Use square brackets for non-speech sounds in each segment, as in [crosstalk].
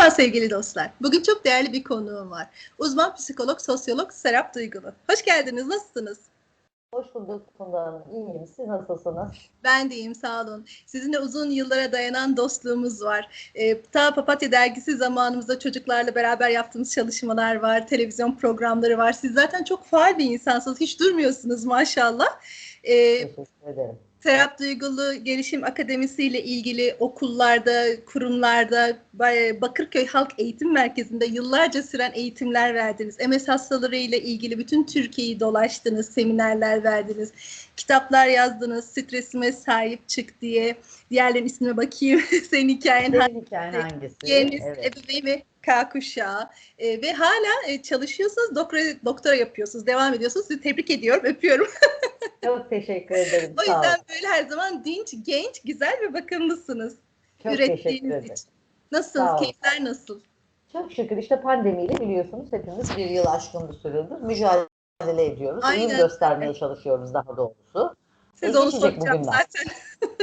Merhaba sevgili dostlar. Bugün çok değerli bir konuğum var. Uzman psikolog, sosyolog Serap Duygulu. Hoş geldiniz. Nasılsınız? Hoş bulduk Funda Hanım. İyiyim. Siz nasılsınız? Ben de iyiyim, sağ olun. Sizinle uzun yıllara dayanan dostluğumuz var. Ee, ta Papatya Dergisi zamanımızda çocuklarla beraber yaptığımız çalışmalar var, televizyon programları var. Siz zaten çok faal bir insansınız. Hiç durmuyorsunuz maşallah. Ee, Teşekkür ederim. Serap Duygulu Gelişim Akademisi ile ilgili okullarda, kurumlarda, Bakırköy Halk Eğitim Merkezi'nde yıllarca süren eğitimler verdiniz. MS hastaları ile ilgili bütün Türkiye'yi dolaştınız, seminerler verdiniz, kitaplar yazdınız, stresime sahip çık diye. Diğerlerinin ismine bakayım. [laughs] Senin hikayen Senin hikayen hangisi? Yeniz, Evet. ebeveyn ve K kuşağı E, ve hala e, çalışıyorsunuz, doktora, doktora yapıyorsunuz, devam ediyorsunuz. Sizi tebrik ediyorum, öpüyorum. [laughs] Çok teşekkür ederim. O yüzden böyle her zaman dinç, genç, güzel ve bakımlısınız. Çok teşekkür ederim. için. Nasılsınız? Keyifler nasıl? Çok şükür işte pandemiyle biliyorsunuz hepimiz bir yıl aşkın bir süredir mücadele ediyoruz. Aynen. Uyum göstermeye çalışıyoruz daha doğrusu. Siz E, onu soracağım zaten.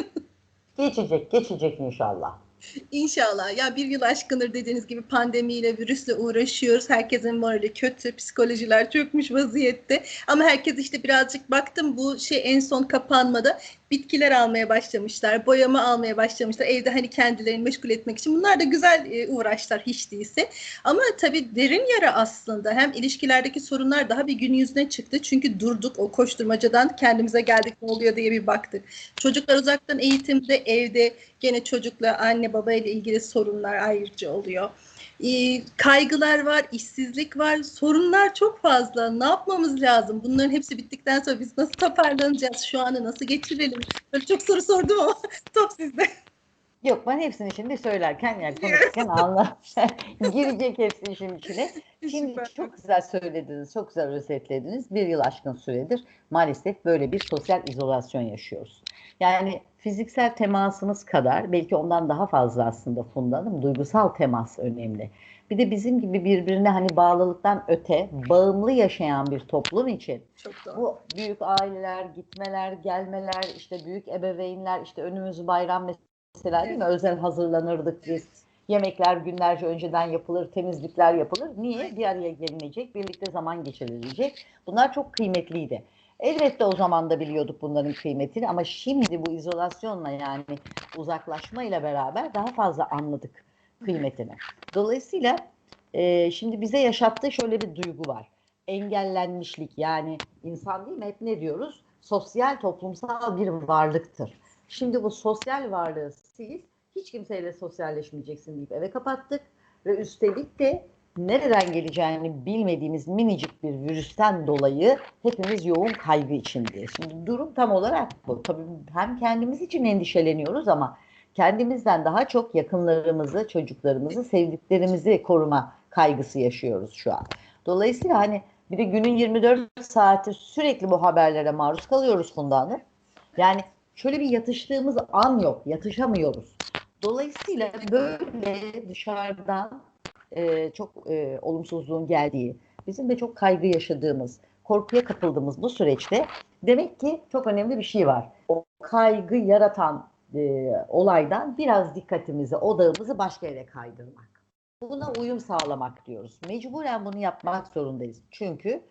[laughs] Geçecek, geçecek inşallah. İnşallah. Ya bir yıl aşkındır dediğiniz gibi pandemiyle, virüsle uğraşıyoruz. Herkesin morali kötü, psikolojiler çökmüş vaziyette. Ama herkes işte birazcık baktım bu şey en son kapanmada bitkiler almaya başlamışlar, boyama almaya başlamışlar. Evde hani kendilerini meşgul etmek için. Bunlar da güzel e, uğraşlar hiç değilse. Ama tabii derin yara aslında. Hem ilişkilerdeki sorunlar daha bir gün yüzüne çıktı. Çünkü durduk o koşturmacadan kendimize geldik ne oluyor diye bir baktık. Çocuklar uzaktan eğitimde, evde gene çocukla anne baba ile ilgili sorunlar ayrıca oluyor. Ee, kaygılar var, işsizlik var, sorunlar çok fazla. Ne yapmamız lazım? Bunların hepsi bittikten sonra biz nasıl toparlanacağız? Şu anı nasıl geçirelim? Böyle çok soru sordum ama [laughs] top sizde. Yok ben hepsini şimdi söylerken yani konuşurken anla [laughs] girecek hepsi işin içine. [laughs] Şimdi Süper. çok güzel söylediniz, çok güzel özetlediniz. Bir yıl aşkın süredir maalesef böyle bir sosyal izolasyon yaşıyoruz. Yani fiziksel temasımız kadar belki ondan daha fazla aslında Funda Hanım duygusal temas önemli. Bir de bizim gibi birbirine hani bağlılıktan öte bağımlı yaşayan bir toplum için bu büyük aileler, gitmeler, gelmeler, işte büyük ebeveynler, işte önümüz bayram mesela değil mi? Özel hazırlanırdık biz. Yemekler günlerce önceden yapılır, temizlikler yapılır. Niye? Bir araya gelinecek, birlikte zaman geçirilecek. Bunlar çok kıymetliydi. Elbette o zaman da biliyorduk bunların kıymetini ama şimdi bu izolasyonla yani uzaklaşmayla beraber daha fazla anladık kıymetini. Dolayısıyla e, şimdi bize yaşattığı şöyle bir duygu var. Engellenmişlik yani insan değil mi? Hep ne diyoruz? Sosyal toplumsal bir varlıktır. Şimdi bu sosyal varlığı siz hiç kimseyle sosyalleşmeyeceksin deyip eve kapattık ve üstelik de nereden geleceğini bilmediğimiz minicik bir virüsten dolayı hepimiz yoğun kaygı içindeyiz. Şimdi durum tam olarak bu. Tabii hem kendimiz için endişeleniyoruz ama kendimizden daha çok yakınlarımızı, çocuklarımızı, sevdiklerimizi koruma kaygısı yaşıyoruz şu an. Dolayısıyla hani bir de günün 24 saati sürekli bu haberlere maruz kalıyoruz Funda. Yani şöyle bir yatıştığımız an yok, yatışamıyoruz. Dolayısıyla böyle dışarıdan e, çok e, olumsuzluğun geldiği, bizim de çok kaygı yaşadığımız, korkuya kapıldığımız bu süreçte demek ki çok önemli bir şey var. O kaygı yaratan e, olaydan biraz dikkatimizi, odağımızı başka yere kaydırmak. Buna uyum sağlamak diyoruz. Mecburen bunu yapmak zorundayız. Çünkü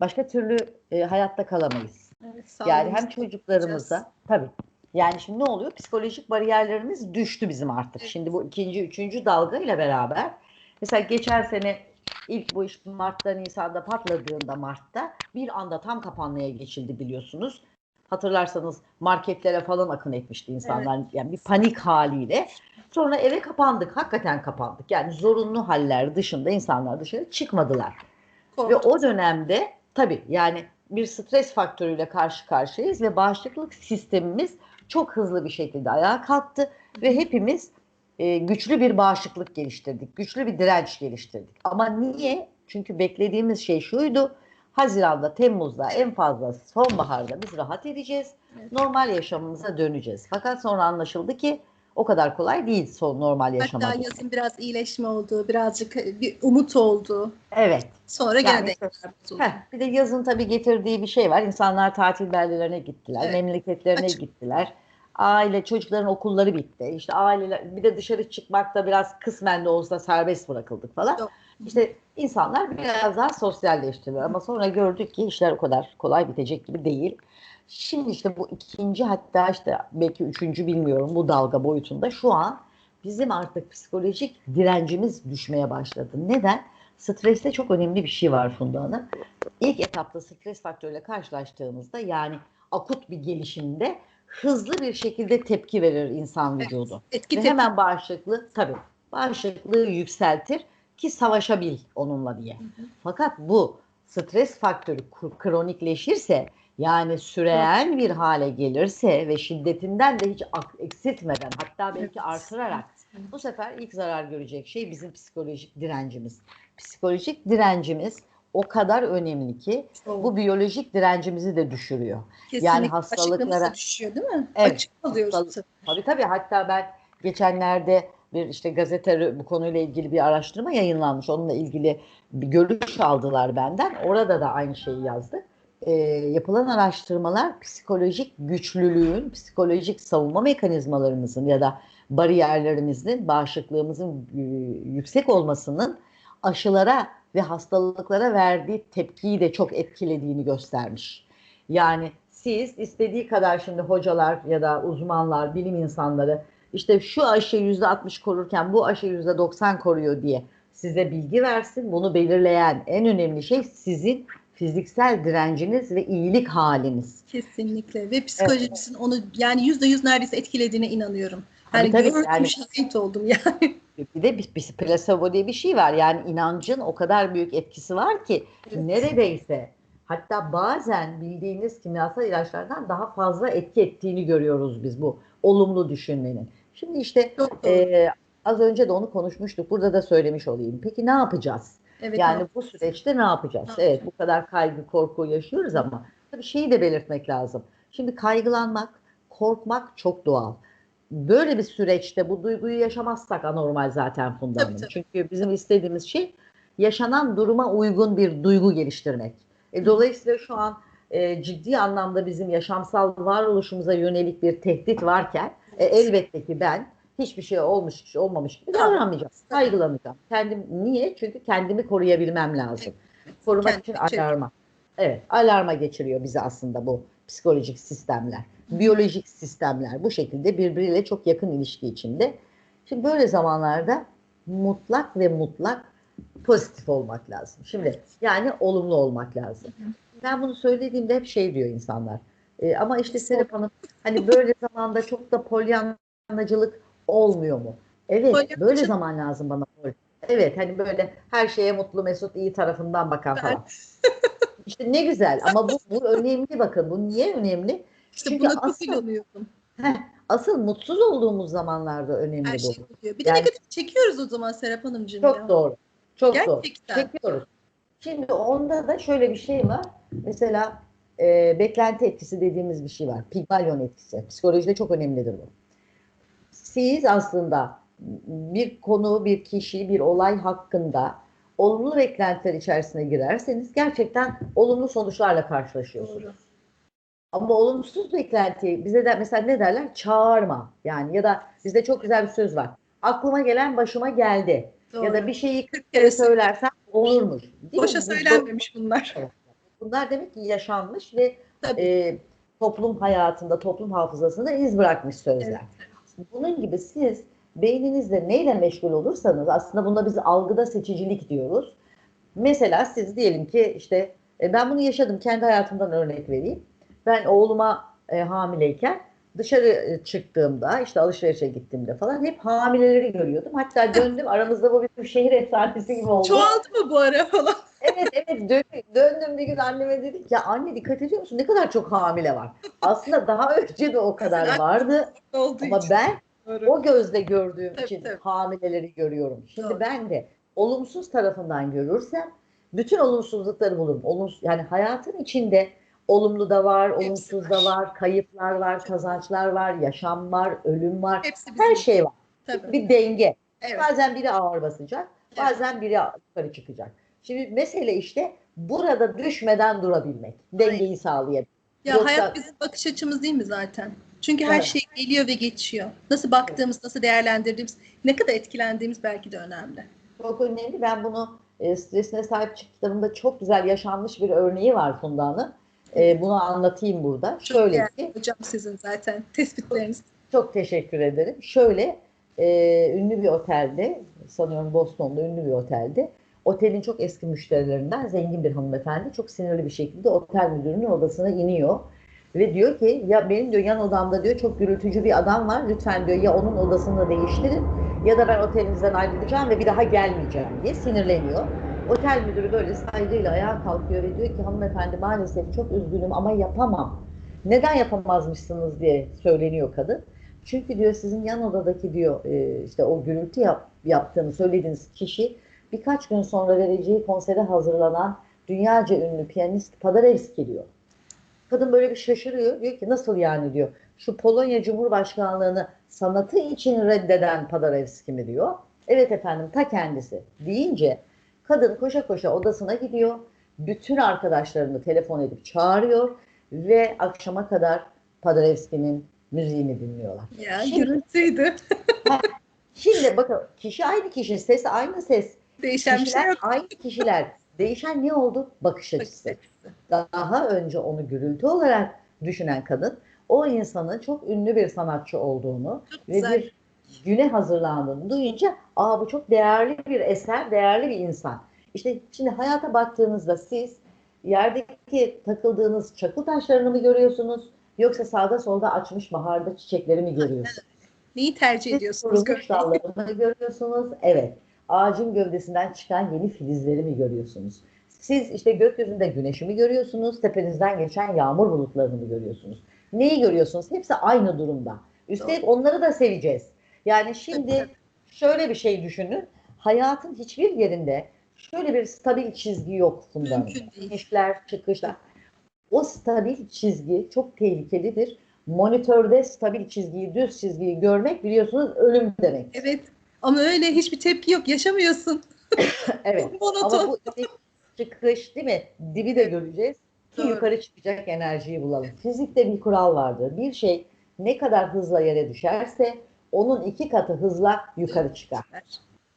başka türlü e, hayatta kalamayız. Evet, Yani hem çocuklarımıza tabii. Yani şimdi ne oluyor? Psikolojik bariyerlerimiz düştü bizim artık. Şimdi bu ikinci, üçüncü dalga ile beraber mesela geçen sene ilk bu iş Mart'ta, Nisan'da patladığında Mart'ta bir anda tam kapanmaya geçildi biliyorsunuz. Hatırlarsanız marketlere falan akın etmişti insanlar. Yani bir panik haliyle. Sonra eve kapandık. Hakikaten kapandık. Yani zorunlu haller dışında insanlar dışarı çıkmadılar. Ve korktuk. o dönemde tabii yani bir stres faktörüyle karşı karşıyayız ve bağışıklık sistemimiz çok hızlı bir şekilde ayağa kalktı ve hepimiz e, güçlü bir bağışıklık geliştirdik, güçlü bir direnç geliştirdik. Ama niye? Çünkü beklediğimiz şey şuydu. Haziran'da, Temmuz'da en fazla sonbaharda biz rahat edeceğiz. Normal yaşamımıza döneceğiz. Fakat sonra anlaşıldı ki o kadar kolay değil son normal yaşama. Hatta yazın biraz iyileşme oldu, birazcık bir umut oldu. Evet. Sonra gene Yani- bozuldu. Heh, bir de yazın tabii getirdiği bir şey var. İnsanlar tatil beldelerine gittiler, Evet. memleketlerine Açık. gittiler. Aile çocukların okulları bitti. İşte aileler bir de dışarı çıkmakta biraz kısmen de olsa serbest bırakıldık falan. Yok. İşte insanlar biraz daha sosyalleştiler ama sonra gördük ki işler o kadar kolay bitecek gibi değil. Şimdi işte bu ikinci hatta işte belki üçüncü bilmiyorum bu dalga boyutunda şu an bizim artık psikolojik direncimiz düşmeye başladı. Neden? Streste çok önemli bir şey var Funda Hanım. İlk etapta stres faktörüyle karşılaştığımızda yani akut bir gelişimde hızlı bir şekilde tepki verir insan Evet. vücudu. Etki Ve tepki. hemen bağışıklığı tabii bağışıklığı yükseltir ki savaşabil onunla diye. Fakat bu stres faktörü kronikleşirse yani süreyen bir hale gelirse ve şiddetinden de hiç eksiltmeden hatta belki artırarak bu sefer ilk zarar görecek şey bizim psikolojik direncimiz. Psikolojik direncimiz o kadar önemli ki bu biyolojik direncimizi de düşürüyor. Kesinlikle yani hastalıklara- düşüyor değil mi? Evet, Açık alıyoruz. hastalık- Tabii tabii hatta ben geçenlerde bir işte gazete bu konuyla ilgili bir araştırma yayınlanmış. Onunla ilgili bir görüş aldılar benden. Orada da aynı şeyi yazdı. Ee, yapılan araştırmalar psikolojik güçlülüğün, psikolojik savunma mekanizmalarımızın ya da bariyerlerimizin, bağışıklığımızın e, yüksek olmasının aşılara ve hastalıklara verdiği tepkiyi de çok etkilediğini göstermiş. Yani siz istediği kadar şimdi hocalar ya da uzmanlar, bilim insanları işte şu aşı yüzde 60 korurken bu aşı yüzde 90 koruyor diye size bilgi versin. Bunu belirleyen en önemli şey sizin fiziksel direnciniz ve iyilik haliniz. Kesinlikle ve psikolojimizin onu yani yüzde yüz neredeyse etkilediğine inanıyorum. Yani tabii, gördüm, yani- şahit oldum yani. [laughs] Bir de bir, bir plasebo diye bir şey var. Yani inancın o kadar büyük etkisi var ki Evet. neredeyse hatta bazen bildiğiniz kimyasal ilaçlardan daha fazla etki ettiğini görüyoruz biz bu olumlu düşünmenin. Şimdi işte Çok e, az önce de onu konuşmuştuk. Burada da söylemiş olayım. Peki ne yapacağız? Evet, Yani evet. bu süreçte ne yapacağız? Ne Evet bu kadar kaygı, korku yaşıyoruz ama tabii şeyi de belirtmek lazım. Şimdi kaygılanmak, korkmak çok doğal. Böyle bir süreçte bu duyguyu yaşamazsak anormal zaten Funda Tabii, Hanım. tabii. Çünkü bizim istediğimiz şey yaşanan duruma uygun bir duygu geliştirmek. E, dolayısıyla şu an e, ciddi anlamda bizim yaşamsal varoluşumuza yönelik bir tehdit varken e, elbette ki ben hiçbir şey olmuş olmamış gibi davranmayacağım. Kaygılanacağım. Kendim niye? Çünkü kendimi koruyabilmem lazım. Korumak Kendi için için. alarma. Evet, alarma geçiriyor bizi aslında bu psikolojik sistemler. Biyolojik sistemler bu şekilde birbiriyle çok yakın ilişki içinde. Şimdi böyle zamanlarda mutlak ve mutlak pozitif olmak lazım. Şimdi yani olumlu olmak lazım. Ben bunu söylediğimde hep şey diyor insanlar. E, ama işte Serap Hanım hani böyle zamanda çok da polyanlacılık olmuyor mu? Evet, Polyanlacılık- böyle zaman lazım bana. Evet, hani böyle her şeye mutlu mesut iyi tarafından bakan falan. [laughs] İşte ne güzel ama bu, bu önemli bakın. Bu niye önemli? İşte Çünkü buna asıl-. Heh, asıl mutsuz olduğumuz zamanlarda önemli Her bu. şey oluyor. Bir de Yani- negatif çekiyoruz o zaman Serap Hanımcığım Çok ya. doğru. Çok doğru. Gerçekten. Çekiyoruz. Şimdi onda da şöyle bir şey var. Mesela e, beklenti etkisi dediğimiz bir şey var. Pigmalion etkisi. Psikolojide çok önemlidir bu. Siz aslında bir konu, bir kişi, bir olay hakkında olumlu beklentiler içerisine girerseniz gerçekten olumlu sonuçlarla karşılaşıyorsunuz. Doğru. Ama olumsuz beklenti bize de mesela ne derler? Çağırma. Yani ya da bizde çok güzel bir söz var. Aklıma gelen başıma geldi. Doğru. Ya da bir şeyi 40 kere söylersen olurmuş. Değil Boşa mi? Söylenmemiş bunlar. Bunlar demek ki yaşanmış ve Tabii. e, toplum hayatında, toplum hafızasında iz bırakmış sözler. Bunun gibi siz beyninizde neyle meşgul olursanız aslında buna biz algıda seçicilik diyoruz. Mesela siz diyelim ki işte e, ben bunu yaşadım kendi hayatımdan örnek vereyim. Ben oğluma e, hamileyken dışarı e, çıktığımda işte alışverişe gittiğimde falan hep hamileleri görüyordum. Hatta döndüm aramızda bu bir şehir efsanesi gibi oldu. Çoğaldı mı bu ara falan? [laughs] Evet evet dön- döndüm bir gün anneme dedik ya anne dikkat ediyor musun ne kadar çok hamile var. Aslında daha önce de o kadar vardı [laughs] ama için. ben Doğru. o gözle gördüğüm Tabii, için tabii. hamileleri görüyorum. Şimdi Doğru. ben de olumsuz tarafından görürsem bütün olumsuzlukları bulurum. Olumsuz, yani hayatın içinde olumlu da var, olumsuz da var. kayıplar var, kazançlar var, yaşam var, ölüm var. Hepsi bizim. Her şey var. Tabii. Bir denge. Evet. Bazen biri ağır basacak, Evet. bazen biri yukarı çıkacak. Şimdi mesele işte burada düşmeden durabilmek, dengeyi sağlayabilmek. Ya Yoksa- hayat bizim bakış açımız değil mi zaten? Çünkü her Evet. şey geliyor ve geçiyor. Nasıl baktığımız, nasıl değerlendirdiğimiz, ne kadar etkilendiğimiz belki de önemli. Çok önemli. Ben bunu e, Stresine Sahip Çık kitabımda çok güzel yaşanmış bir örneği var Funda'nın. E, bunu anlatayım burada. Çok Şöyle ki, hocam sizin zaten tespitleriniz. çok teşekkür ederim. Şöyle, e, ünlü bir otelde, sanıyorum Boston'da ünlü bir otelde, otelin çok eski müşterilerinden zengin bir hanımefendi çok sinirli bir şekilde otel müdürünün odasına iniyor. Ve diyor ki ya benim diyor yan odamda diyor çok gürültücü bir adam var. Lütfen diyor ya onun odasını değiştirin ya da ben otelinizden ayrılacağım ve bir daha gelmeyeceğim diye sinirleniyor. Otel müdürü böyle saygıyla ayağa kalkıyor ve diyor ki hanımefendi maalesef çok üzgünüm ama yapamam. Neden yapamazmışsınız diye söyleniyor kadın. Çünkü diyor sizin yan odadaki diyor e, işte o gürültü yap, yaptığını söylediğiniz kişi birkaç gün sonra vereceği konsere hazırlanan dünyaca ünlü piyanist Paderewski diyor. Kadın böyle bir şaşırıyor. Diyor ki nasıl yani diyor. Şu Polonya Cumhurbaşkanlığını sanatı için reddeden Paderewski mi diyor. Evet efendim ta kendisi deyince kadın koşa koşa odasına gidiyor. Bütün arkadaşlarını telefon edip çağırıyor ve akşama kadar Paderewski'nin müziğini dinliyorlar. Ya Şimdi- gürültüydü. [laughs] Şimdi bakın kişi aynı kişi, ses aynı ses. Değişen şey Kişiler yok. aynı kişiler. Değişen ne oldu? Bakış açısı. Daha önce onu gürültü olarak düşünen kadın o insanın çok ünlü bir sanatçı olduğunu Çok ve güzel. bir güne hazırlandığını duyunca aa bu çok değerli bir eser, değerli bir insan. İşte şimdi hayata baktığınızda siz yerdeki takıldığınız çakıl taşlarını mı görüyorsunuz yoksa sağda solda açmış baharda çiçekleri mi görüyorsunuz? Neyi tercih ediyorsunuz? kurumuş dallarını [laughs] görüyorsunuz. Evet. Ağacın gövdesinden çıkan yeni filizleri mi görüyorsunuz? Siz işte gökyüzünde güneşi mi görüyorsunuz? Tepenizden geçen yağmur bulutlarını mı görüyorsunuz? Neyi görüyorsunuz? Hepsi aynı durumda. Üstelik onları da seveceğiz. Yani şimdi şöyle bir şey düşünün. Hayatın hiçbir yerinde şöyle bir stabil çizgi yok değil. İnişler, çıkışlar. O stabil çizgi çok tehlikelidir. Monitörde stabil çizgiyi, düz çizgiyi görmek biliyorsunuz ölüm demek. Evet. Ama öyle hiçbir tepki yok. Yaşamıyorsun. [laughs] Evet. [laughs] Monoton. Ama bu çıkış değil mi? Dibi de göreceğiz ki Doğru. yukarı çıkacak enerjiyi bulalım. Fizikte bir kural vardır. Bir şey ne kadar hızla yere düşerse onun iki katı hızla yukarı çıkar.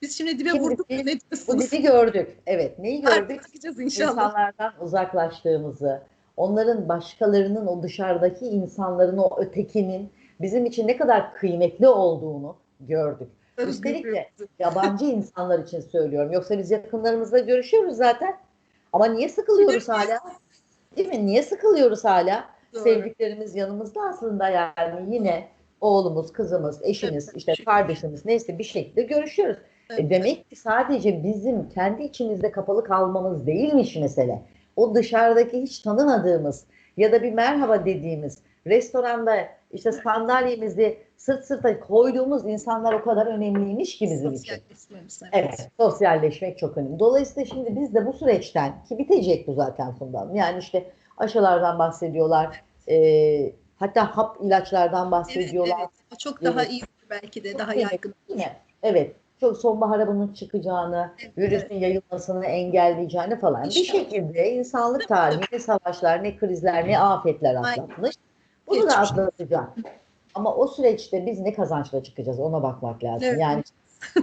Biz şimdi dibe Şimdi vurduk. biz Ne Bu dibi gördük. Evet. Neyi gördük? Artık inşallah. İnsanlardan uzaklaştığımızı, onların başkalarının o dışarıdaki insanların o ötekinin bizim için ne kadar kıymetli olduğunu gördük. Üstelik de yabancı insanlar için söylüyorum. Yoksa biz yakınlarımızla görüşüyoruz zaten. Ama niye sıkılıyoruz hala? Değil mi? Niye sıkılıyoruz hala? Doğru. Sevdiklerimiz yanımızda aslında yani yine oğlumuz, kızımız, eşimiz, işte kardeşimiz neyse bir şekilde görüşüyoruz. E demek ki sadece bizim kendi içimizde kapalı kalmamız değilmiş mesele. O dışarıdaki hiç tanımadığımız ya da bir merhaba dediğimiz restoranda işte sandalyemizi sırt sırta koyduğumuz insanlar o kadar önemliymiş ki bizim için. Evet, sosyalleşmek çok önemli. Dolayısıyla şimdi biz de bu süreçten ki bitecek bu zaten Funda'm. Yani işte aşılardan bahsediyorlar. e, hatta hap ilaçlardan Evet, bahsediyorlar. evet. O çok daha Evet. iyi belki de Çok daha yaygın. mi? Evet. Çok sonbahara bunun çıkacağını, Evet, virüsün yayılmasını engelleyeceğini falan. Bir İnşallah. şekilde insanlık tarihi ne savaşlar, ne krizler, ne afetler atlatmış. Bunu da Geçmiş. atlatacak. Ama o süreçte biz ne kazançla çıkacağız ona bakmak lazım. Evet. Yani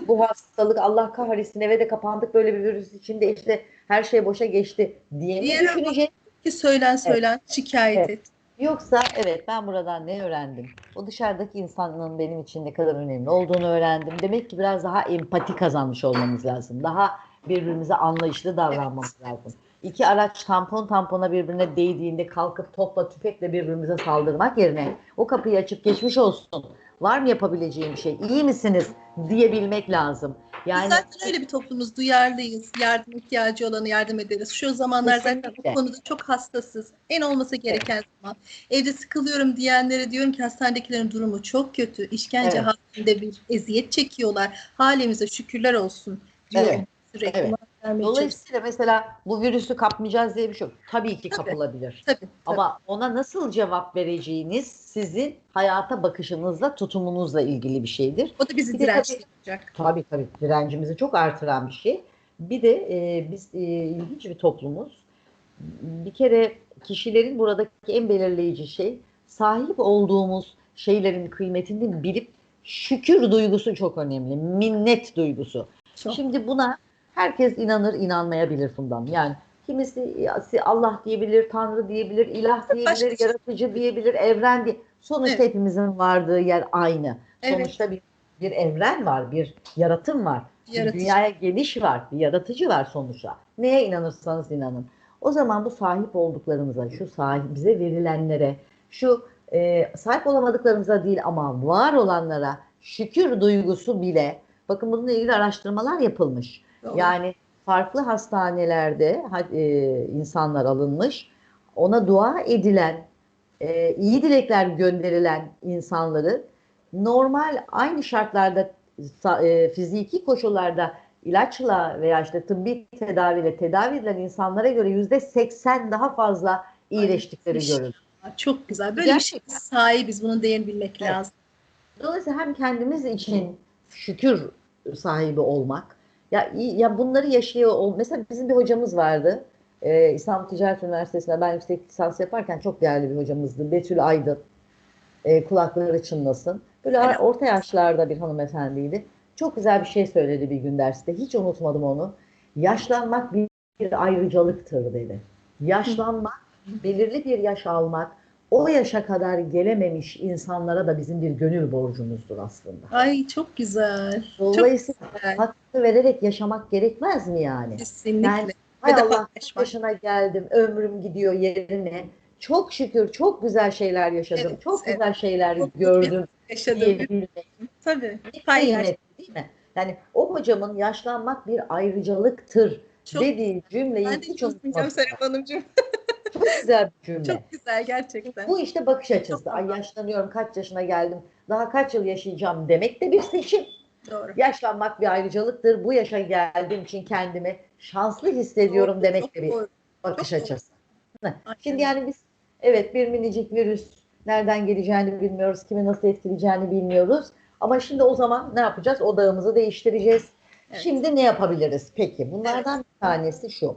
bu hastalık Allah kahretsin eve de kapandık böyle bir virüs içinde işte her şey boşa geçti diye mi Diğer düşüneceğiz? Ki söylen söylen şikayet Evet. et. Yoksa evet ben buradan ne öğrendim? O dışarıdaki insanın benim için ne kadar önemli olduğunu öğrendim. Demek ki biraz daha empati kazanmış olmamız lazım. Daha birbirimize anlayışlı davranmamız lazım. İki araç tampon tampona birbirine değdiğinde kalkıp topla tüfekle birbirimize saldırmak yerine o kapıyı açıp geçmiş olsun. Var mı yapabileceğim bir şey? İyi misiniz? diyebilmek lazım. Yani Biz zaten öyle bir toplumuz. Duyarlıyız. Yardım ihtiyacı olanı yardım ederiz. Şu zamanlar zaten Kesinlikle. bu konuda çok hassasız. En olması gereken zaman. Evde sıkılıyorum diyenlere diyorum ki hastanedekilerin durumu çok kötü. İşkence Evet. halinde bir eziyet çekiyorlar. Halimize şükürler olsun diyorum Evet. Sürekli. Evet. Dolayısıyla mesela bu virüsü kapmayacağız diye bir şey yok. Tabii ki Tabii. kapılabilir. Tabii, tabii. Ama ona nasıl cevap vereceğiniz sizin hayata bakışınızla, tutumunuzla ilgili bir şeydir. o da bizi yapacak. Tabii tabii direncimizi çok artıran bir şey. Bir de e, biz e, ilginç bir toplumuz. Bir kere kişilerin buradaki en belirleyici şey sahip olduğumuz şeylerin kıymetini bilip şükür duygusu çok önemli. Minnet duygusu. Çok. Şimdi buna herkes inanır, inanmayabilir Fundam. Yani kimisi Allah diyebilir, Tanrı diyebilir, ilah diyebilir, Başka- yaratıcı diyebilir, evren diye. Sonuçta Evet. hepimizin vardığı yer aynı. Evet. Sonuçta bir bir evren var, bir yaratım var. Bir dünyaya geliş var, bir yaratıcı var sonuçta. Neye inanırsanız inanın. O zaman bu sahip olduklarımıza, şu sahip bize verilenlere, şu e, sahip olamadıklarımıza değil ama var olanlara şükür duygusu bile, bakın bununla ilgili araştırmalar yapılmış. Doğru. Yani farklı hastanelerde ha- e, insanlar alınmış, ona dua edilen, e, iyi dilekler gönderilen insanları normal aynı şartlarda e, fiziki koşullarda ilaçla veya işte tıbbi tedaviyle tedavi edilen insanlara göre yüzde 80 daha fazla iyileştikleri Ay, görülür. Çok güzel. Böyle bir şey Gerçekten. sahibiz. Bunun değerini bilmek Evet. lazım. Dolayısıyla hem kendimiz için şükür sahibi olmak, ya ya bunları yaşıyor ol. Mesela bizim bir hocamız vardı. Ee, İstanbul Ticaret Üniversitesi'nde ben yüksek lisans yaparken çok değerli bir hocamızdı. Betül Aydın. Ee, kulakları çınlasın. Böyle Evet. orta yaşlarda bir hanımefendiydi. Çok güzel bir şey söyledi bir gün derste. Hiç unutmadım onu. Yaşlanmak bir ayrıcalıktır dedi. Yaşlanmak, belirli bir yaş almak, o yaşa kadar gelememiş insanlara da bizim bir gönül borcumuzdur aslında. Ay çok güzel. Dolayısıyla Çok güzel. hakkı vererek yaşamak gerekmez mi yani? Kesinlikle. Ben, Ve hay Allah yaşına geldim, ömrüm gidiyor yerine. Çok şükür çok güzel şeyler yaşadım, Evet, çok evet. güzel şeyler Çok gördüm Yaşadım. Tabii. ne Paylaş. kıymetli değil mi? Yani o hocamın yaşlanmak bir ayrıcalıktır Çok- dediği cümleyi Ben hiç unutmadım. Serap Hanımcığım. Çok güzel bir cümle. Çok güzel gerçekten. Bu işte bakış açısı. Çok Ay yaşlanıyorum, kaç yaşına geldim, daha kaç yıl yaşayacağım demek de bir seçim. Doğru. Yaşlanmak bir ayrıcalıktır. Bu yaşa geldiğim için kendimi şanslı hissediyorum Doğru, demek de bir doğru. bakış çok doğru. açısı. Aynen. Şimdi yani biz evet bir minicik virüs nereden geleceğini bilmiyoruz, kimi nasıl etkileyeceğini bilmiyoruz. Ama şimdi o zaman ne yapacağız? Odağımızı değiştireceğiz. Evet. Şimdi ne yapabiliriz? Peki bunlardan bir tanesi şu.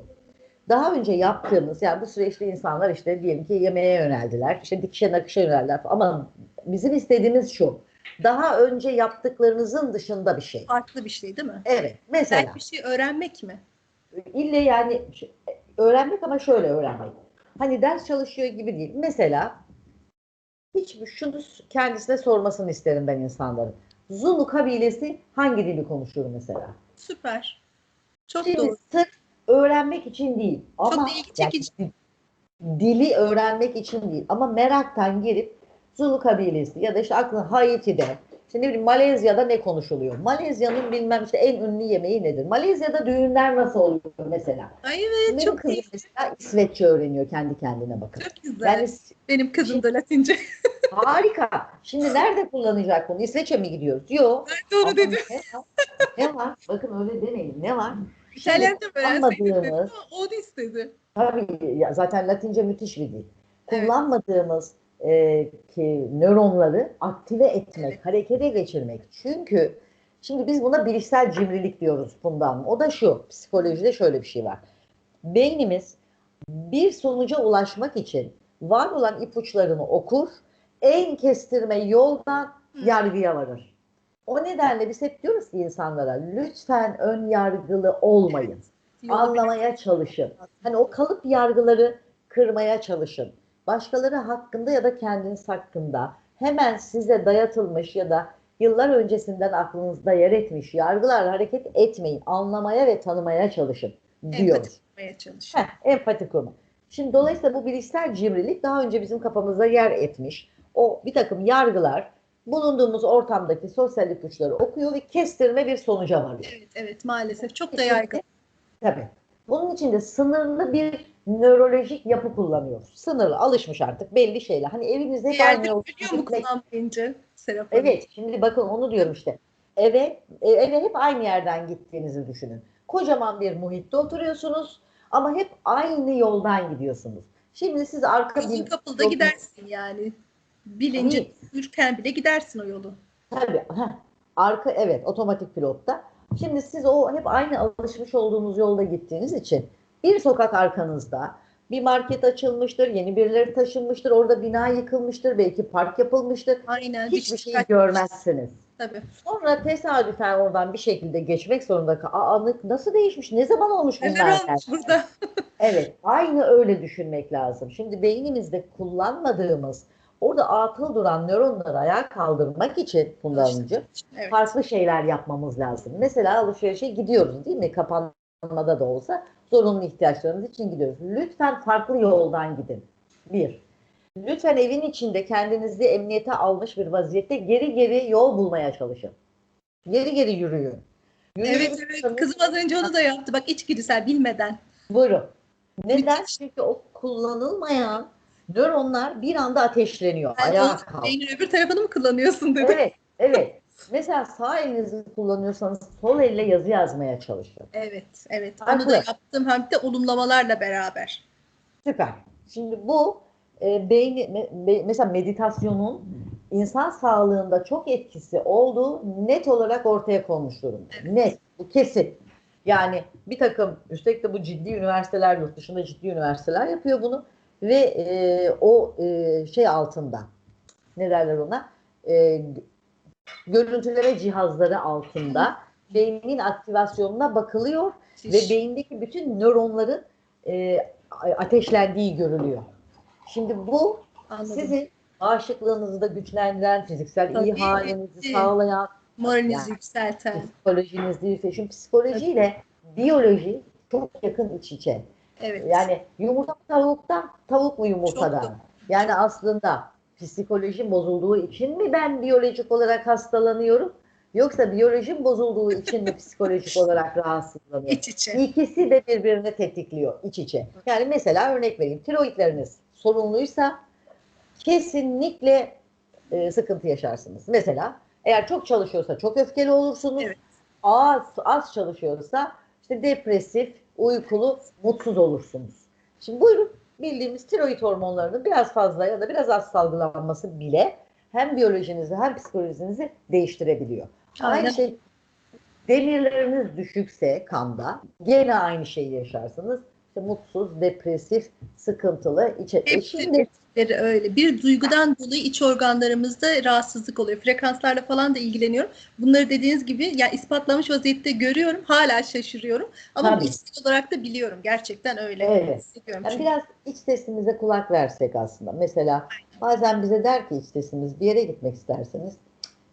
Daha önce yaptığımız yani bu süreçte insanlar işte diyelim ki yemeğe yöneldiler. işte dikişe nakışa yöneldiler. Ama bizim istediğimiz şu. Daha önce yaptıklarınızın dışında bir şey. Farklı bir şey değil mi? Evet. Mesela Belki bir şey öğrenmek mi? ille yani öğrenmek ama şöyle öğrenmek. Hani ders çalışıyor gibi değil. Mesela hiç şunu kendisine sormasını isterim ben insanların. Zulu kabilesi hangi dili konuşuyor mesela? Süper. Çok Şimdi doğru. sırf öğrenmek için değil. Ama da ilgi çekici. yani dili öğrenmek için değil. Ama meraktan girip Zulu kabilesi ya da işte aklına Haiti'de işte ne bileyim Malezya'da ne konuşuluyor? Malezya'nın bilmem işte en ünlü yemeği nedir? Malezya'da düğünler nasıl oluyor mesela? Ay evet Benim çok kızım mesela İsveççe öğreniyor kendi kendine bakın. Çok güzel. Yani Benim kızım da Latince. harika. Şimdi nerede kullanacak bunu? İsveç'e mi gidiyoruz? Yok. Doğru Ama dedim. Ne var? ne var? Bakın öyle demeyin. Ne var? İtalyanca dedim kullanmadığımız- ama o da istedi. Tabii ya zaten Latince müthiş bir dil. Evet. Kullanmadığımız e, ki nöronları aktive etmek, Evet. harekete geçirmek. Çünkü şimdi biz buna bilişsel cimrilik diyoruz bundan. O da şu, psikolojide şöyle bir şey var. Beynimiz bir sonuca ulaşmak için var olan ipuçlarını okur, en kestirme yoldan yargıya varır. O nedenle biz hep diyoruz ki insanlara lütfen ön yargılı olmayın anlamaya çalışın. Hani o kalıp yargıları kırmaya çalışın. Başkaları hakkında ya da kendiniz hakkında hemen size dayatılmış ya da yıllar öncesinden aklınızda yer etmiş yargılarla hareket etmeyin. Anlamaya ve tanımaya çalışın diyoruz. Empati kurmaya çalışıyor. Heh, empati kurma. Şimdi dolayısıyla bu bilişsel cimrilik daha önce bizim kafamızda yer etmiş. O bir takım yargılar bulunduğumuz ortamdaki sosyal ipuçları okuyor ve kestirme bir sonuca varıyor. Evet evet maalesef çok da yaygın. Tabii. Bunun için de sınırlı bir nörolojik yapı kullanıyoruz. Sınırlı, alışmış artık belli şeyler. Hani evinizde hep aynı mu kullanmayınca Serap? Evet, şimdi bakın onu diyorum işte. Eve, e, eve hep aynı yerden gittiğinizi düşünün. Kocaman bir muhitte oturuyorsunuz ama hep aynı yoldan gidiyorsunuz. Şimdi siz arka bir kapılda gidersin yani. Bilince Tabii. yürürken bile gidersin o yolu. Tabii. heh, arka evet otomatik pilotta. Şimdi siz o hep aynı alışmış olduğunuz yolda gittiğiniz için bir sokak arkanızda bir market açılmıştır, yeni birileri taşınmıştır, orada bina yıkılmıştır, belki park yapılmıştır. Aynen. Hiçbir şey dikkat- görmezsiniz. Tabii. Sonra tesadüfen oradan bir şekilde geçmek zorunda kal. Aa, ne- nasıl değişmiş? Ne zaman olmuş bunlar? Neler olmuş dersin. burada? Evet, aynı öyle düşünmek lazım. Şimdi beynimizde kullanmadığımız, orada atıl duran nöronları ayağa kaldırmak için kullanıcı Evet. farklı şeyler yapmamız lazım. Mesela alışverişe gidiyoruz değil mi? Kapanmada da olsa zorunlu ihtiyaçlarınız için gidiyoruz. Lütfen farklı yoldan gidin. Bir. Lütfen evin içinde kendinizi emniyete almış bir vaziyette geri geri yol bulmaya çalışın. Geri geri yürüyün. Evet evet. Yürüyebiliyorsanız- Kızım az önce onu da yaptı. Bak içgüdüsel bilmeden. Buyurun. Neden? Çünkü o kullanılmayan nöronlar bir anda ateşleniyor. Ben Ayağa kalk. beynin öbür tarafını mı kullanıyorsun dedi. Evet, evet. Mesela sağ elinizi kullanıyorsanız sol elle yazı yazmaya çalışın. Evet, evet. Onu Haklı. da yaptım hem de olumlamalarla beraber. Süper. Şimdi bu e, beyni me- be- mesela meditasyonun insan sağlığında çok etkisi olduğu net olarak ortaya konmuş durumda. Net, bu kesin. Yani bir takım, üstelik de bu ciddi üniversiteler, yurt dışında ciddi üniversiteler yapıyor bunu ve e, o e, şey altında, ne derler ona, e, görüntüleme cihazları altında beynin aktivasyonuna bakılıyor ve beyindeki bütün nöronların e, ateşlendiği görülüyor. Şimdi bu Anladım. sizin bağışıklığınızı da güçlendiren, fiziksel iyi Tabii, halinizi tabii. sağlayan, Moralinizi Yani- yükselten. psikolojinizi yükselten. Şimdi psikolojiyle biyoloji çok yakın iç içe. Evet. Yani yumurta mı tavuktan, tavuk mu yumurtadan? Çok Yani aslında psikolojim bozulduğu için mi ben biyolojik olarak hastalanıyorum? Yoksa biyolojim bozulduğu için mi psikolojik [laughs] olarak rahatsızlanıyorum? İç içe. İkisi de birbirini tetikliyor iç içe. Yani mesela örnek vereyim. Tiroidleriniz sorunluysa kesinlikle e, sıkıntı yaşarsınız. Mesela eğer çok çalışıyorsa çok öfkeli olursunuz. Evet. Az, az çalışıyorsa işte depresif, uykulu, mutsuz olursunuz. Şimdi buyurun bildiğimiz tiroid hormonlarının biraz fazla ya da biraz az salgılanması bile hem biyolojinizi hem psikolojinizi değiştirebiliyor. Aynen. Aynı şey demirleriniz düşükse kanda gene aynı şeyi yaşarsınız. İşte mutsuz, depresif, sıkıntılı, içe. Şimdi öyle. Bir duygudan dolayı iç organlarımızda rahatsızlık oluyor. Frekanslarla falan da ilgileniyorum. Bunları dediğiniz gibi ya ispatlamış vaziyette görüyorum. Hala şaşırıyorum. Ama Tabii. içsel olarak da biliyorum. Gerçekten öyle. Evet. Yani çünkü. biraz iç sesimize kulak versek aslında. Mesela bazen bize der ki iç sesimiz bir yere gitmek isterseniz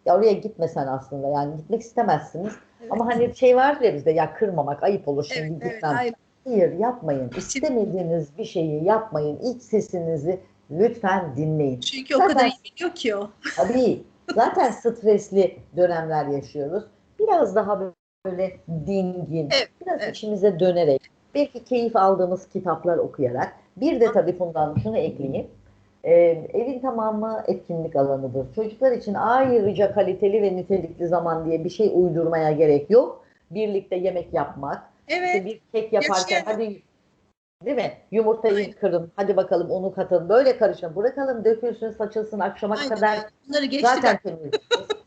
ya oraya gitmesen aslında yani gitmek istemezsiniz. Evet. Ama hani şey var ya bizde ya kırmamak ayıp olur şimdi Evet, evet, gitmem. aynen. Hayır yapmayın. İstemediğiniz bir şeyi yapmayın. İç sesinizi lütfen dinleyin. Çünkü o Zaten- kadar iyi biliyor ki o. Tabii. Zaten stresli dönemler yaşıyoruz. Biraz daha böyle dingin, Evet, biraz evet. içimize dönerek, belki keyif aldığımız kitaplar okuyarak. Bir de tabii bundan şunu ekleyeyim. Ee, evin tamamı etkinlik alanıdır. Çocuklar için ayrıca kaliteli ve nitelikli zaman diye bir şey uydurmaya gerek yok. Birlikte yemek yapmak, Evet. işte bir kek yaparken yaşayalım. hadi değil mi? Yumurtayı Aynen. kırın, hadi bakalım onu katın, böyle karışın, bırakalım dökülsün, saçılsın akşama Aynen kadar. Bunları geçti. Zaten temiz.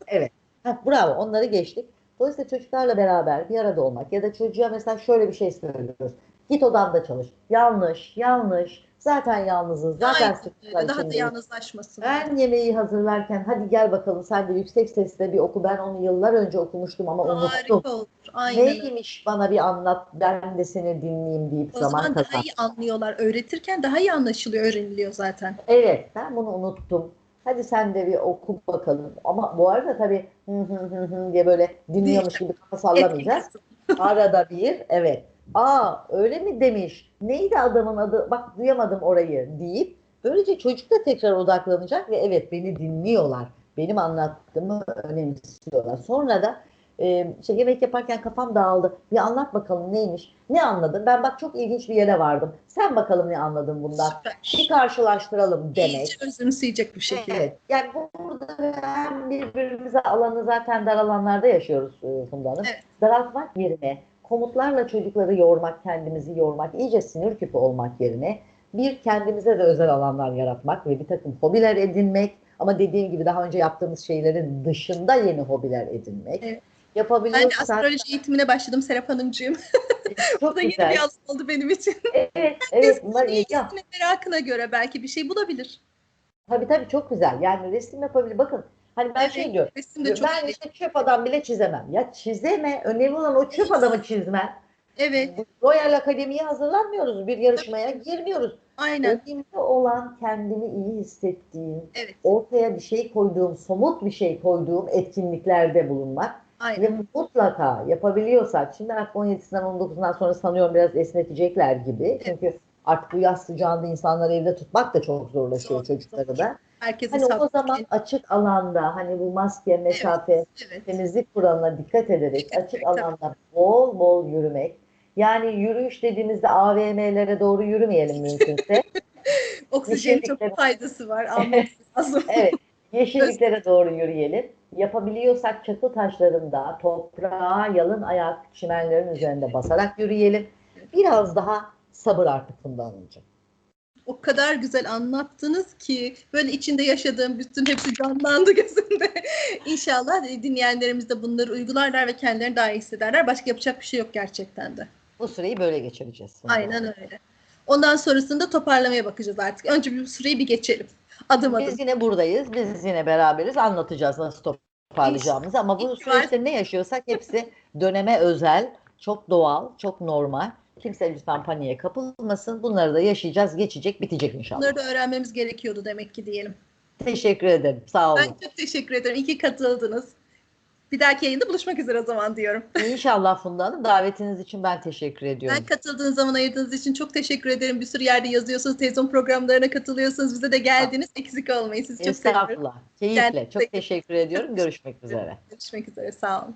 evet. Heh, bravo onları geçtik. Dolayısıyla çocuklarla beraber bir arada olmak ya da çocuğa mesela şöyle bir şey söylüyoruz. Git odanda çalış. Yanlış, yanlış. Zaten yalnızız. Zaten Aynen. Daha da yalnızlaşmasın. Ben yemeği hazırlarken hadi gel bakalım sen de yüksek sesle bir oku. Ben onu yıllar önce okumuştum ama unuttum. Harika olur. Aynen. Neymiş bana bir anlat ben de seni dinleyeyim deyip O zaman zaman daha kazan. iyi anlıyorlar. Öğretirken daha iyi anlaşılıyor, öğreniliyor zaten. Evet ben bunu unuttum. Hadi sen de bir oku bakalım. Ama bu arada tabii hı hı hı hı diye böyle dinliyormuş gibi kafa sallamayacağız. Arada bir evet. Aa öyle mi demiş. Neydi adamın adı? Bak duyamadım orayı deyip böylece çocuk da tekrar odaklanacak ve evet beni dinliyorlar. Benim anlattığımı önemsiyorlar. Sonra da e, işte yemek yaparken kafam dağıldı. Bir anlat bakalım neymiş? Ne anladın? Ben bak çok ilginç bir yere vardım. Sen bakalım ne anladın bundan? Bir Süper. karşılaştıralım demek. İyice özümseyecek bu şekilde. Evet. Yani burada hem birbirimize alanı zaten dar alanlarda yaşıyoruz e, Funda Hanım. Evet. Daraltmak yerine komutlarla çocukları yormak, kendimizi yormak, iyice sinir küpü olmak yerine bir kendimize de özel alanlar yaratmak ve bir takım hobiler edinmek ama dediğim gibi daha önce yaptığımız şeylerin dışında yeni hobiler edinmek. Evet. Ben de Yapabiliyorsak astroloji eğitimine başladım Serap Hanımcığım. [laughs] Bu çok da yeni güzel. bir alan oldu benim için. Evet, [laughs] evet bunlar iyi. Merakına göre belki bir şey bulabilir. tabii tabii çok güzel. Yani resim yapabilir. Bakın hani ben şey Evet, diyorum. Ben işte çöp adam bile çizemem. Ya çizeme. Önemli olan o çöp adamı çizmen. Evet, Royal Akademi'ye hazırlanmıyoruz. Bir yarışmaya girmiyoruz. aynen. Önemli olan kendimi iyi hissettiğim, Evet, ortaya bir şey koyduğum, somut bir şey koyduğum etkinliklerde bulunmak. aynen. Ve mutlaka yapabiliyorsak, şimdi artık 17'sinden 19'undan sonra sanıyorum biraz esnetecekler gibi. Çünkü artık bu yaz sıcağında insanları evde tutmak da çok zorlaşıyor Zor, çocukları da. Herkesin Hani o zaman açık alanda hani bu maske, mesafe, Evet, temizlik kuralına dikkat ederek Dikkat açık tabii. alanda bol bol yürümek. Yani yürüyüş dediğimizde AVM'lere doğru yürümeyelim mümkünse. [laughs] oksijenin çok faydası var. [laughs] Lazım. Evet, yeşilliklere doğru yürüyelim. Yapabiliyorsak çakıl taşlarında toprağa yalın ayak çimenlerin üzerinde basarak yürüyelim. Biraz daha sabır artık Hanımcığım. O kadar güzel anlattınız ki böyle içinde yaşadığım bütün hepsi canlandı [laughs] gözümde. İnşallah dinleyenlerimiz de bunları uygularlar ve kendilerini daha iyi hissederler. Başka yapacak bir şey yok gerçekten de. Bu süreyi böyle geçireceğiz. Aynen Hanım. öyle. Ondan sonrasında toparlamaya bakacağız artık. Önce bir süreyi bir geçelim. Adım adım. Biz yine buradayız. Biz yine beraberiz. Anlatacağız nasıl toparlayacağımızı. Ama bu süreçte ne yaşıyorsak hepsi döneme özel, çok doğal, çok normal. Kimse lütfen paniğe kapılmasın. Bunları da yaşayacağız, geçecek, bitecek inşallah. Bunları da öğrenmemiz gerekiyordu demek ki diyelim. Teşekkür ederim. Sağ olun. Ben çok teşekkür ederim. İyi ki katıldınız. Bir dahaki yayında buluşmak üzere o zaman diyorum. [laughs] İnşallah Funda Hanım. Davetiniz için ben teşekkür ediyorum. Ben katıldığınız zaman ayırdığınız için çok teşekkür ederim. Bir sürü yerde yazıyorsunuz, televizyon programlarına katılıyorsunuz. Bize de geldiniz. Eksik olmayın. Sizi çok seviyorum. Estağfurullah. Keyifle. Kendinize- Çok teşekkür ediyorum. Görüşmek üzere. Görüşmek üzere. Sağ olun.